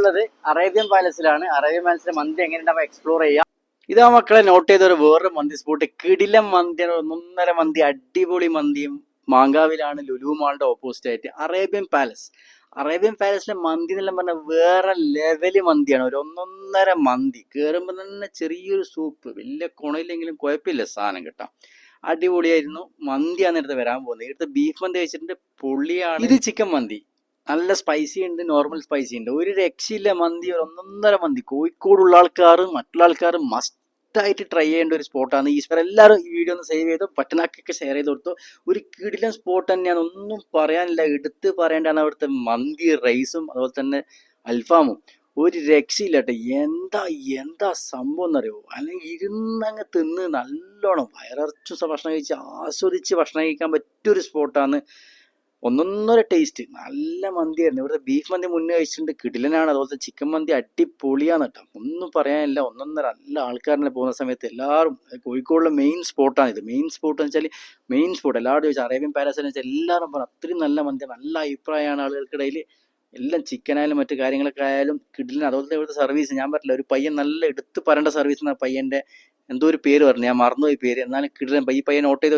ഉള്ളത് അറേബ്യൻ പാലസിലാണ് അറേബ്യൻ പാലസിലെ മന്തി എങ്ങനെ നമുക്ക് എക്സ്പ്ലോർ ചെയ്യാം. ഇതാ മക്കളെ നോട്ട് ചെയ്ത ഒരു വേറൊരു മന്തി സ്പോട്ട് കിടിലം മന്തി ഒന്നൊന്നര മന്തി അടിപൊളി മന്തിയും മാങ്കാവിലാണ് ലുലു മാളിന്റെ ഓപ്പോസിറ്റ് ആയിട്ട് അറേബ്യൻ പാലസ് അറേബ്യൻ പാലസിലെ മന്തി എന്നെല്ലാം പറഞ്ഞാൽ വേറെ ലെവൽ മന്തിയാണ്. ഒരു ഒന്നൊന്നര മന്തി. കയറുമ്പോൾ തന്നെ ചെറിയൊരു സൂപ്പ് വലിയ കുണയില്ലെങ്കിലും കുഴപ്പമില്ല സാധനം കിട്ടാം. അടിപൊളിയായിരുന്നു. മന്തിയാണ് നേരത്തെ വരാൻ പോകുന്നത്. ഇവിടുത്തെ ബീഫ് മന്തി കഴിച്ചിട്ടുണ്ട്. പൊള്ളിയാണ് ഇത് ചിക്കൻ മന്തി. നല്ല സ്പൈസി ഉണ്ട് നോർമൽ സ്പൈസി ഉണ്ട്. ഒരു രക്ഷയില്ല മന്തി ഒരു ഒന്നൊന്നര മന്തി. കോഴിക്കോടുള്ള ആൾക്കാർ മറ്റുള്ള ആൾക്കാർ മസ്റ്റായിട്ട് ട്രൈ ചെയ്യേണ്ട ഒരു സ്പോട്ടാണ് ഈ എല്ലാവരും ഈ വീഡിയോ ഒന്ന് സേവ് ചെയ്തു പട്ടനാക്കൊക്കെ ഷെയർ ചെയ്ത് കൊടുത്തു. ഒരു കിടിലൻ സ്പോട്ട് തന്നെയാണ്. ഒന്നും പറയാനില്ല. എടുത്ത് പറയേണ്ടതാണ് അവിടുത്തെ മന്തി റൈസും അതുപോലെ തന്നെ അൽഫാമും. ഒരു രക്ഷയില്ല കേട്ടോ. എന്താ എന്താ സംഭവം എന്നറിയോ? അല്ലെങ്കിൽ ഇരുന്നങ്ങ് തിന്ന് നല്ലോണം വയറച്ചു ഭക്ഷണം കഴിച്ച് ആസ്വദിച്ച് ഭക്ഷണം കഴിക്കാൻ പറ്റിയൊരു സ്പോട്ടാണ് ഒന്നൊന്നര ടേസ്റ്റ് നല്ല മന്തിയായിരുന്നു. ഇവിടുത്തെ ബീഫ് മന്തി മുന്നേ കഴിച്ചിട്ടുണ്ട്. കിടിലനാണ്. അതുപോലെ ചിക്കൻ മന്തി അടിപൊളിയാണ് കേട്ടോ ഒന്നും പറയാനില്ല. ഒന്നൊന്നര നല്ല ആൾക്കാരനെ പോകുന്ന സമയത്ത് എല്ലാവരും. കോഴിക്കോടിലെ മെയിൻ സ്പോട്ടാണ് ഇത്. മെയിൻ സ്പോട്ട് എന്ന് വെച്ചാൽ മെയിൻ സ്പോട്ട് എല്ലാവരും ചോദിച്ചാൽ അറേബ്യൻ പാലസ് എന്ന് വെച്ചാൽ എല്ലാവരും പറഞ്ഞു. അത്രയും നല്ല മന്തി. നല്ല അഭിപ്രായമാണ് ആളുകൾക്കിടയിൽ. എല്ലാം ചിക്കനായാലും മറ്റു കാര്യങ്ങളൊക്കെ ആയാലും കിടിലൻ. അതുപോലത്തെ ഇവിടുത്തെ സർവീസ് ഞാൻ പറഞ്ഞില്ല ഒരു പയ്യൻ നല്ല എടുത്ത് പറയേണ്ട സർവീസ് എന്ന പയ്യന്റെ എന്തോ ഒരു പേര് പറഞ്ഞു. ഞാൻ മറന്നുപോയി പേര്. എന്നാലും കിടിലൻ. ഈ പയ്യൻ ഓട്ടോ ചെയ്ത്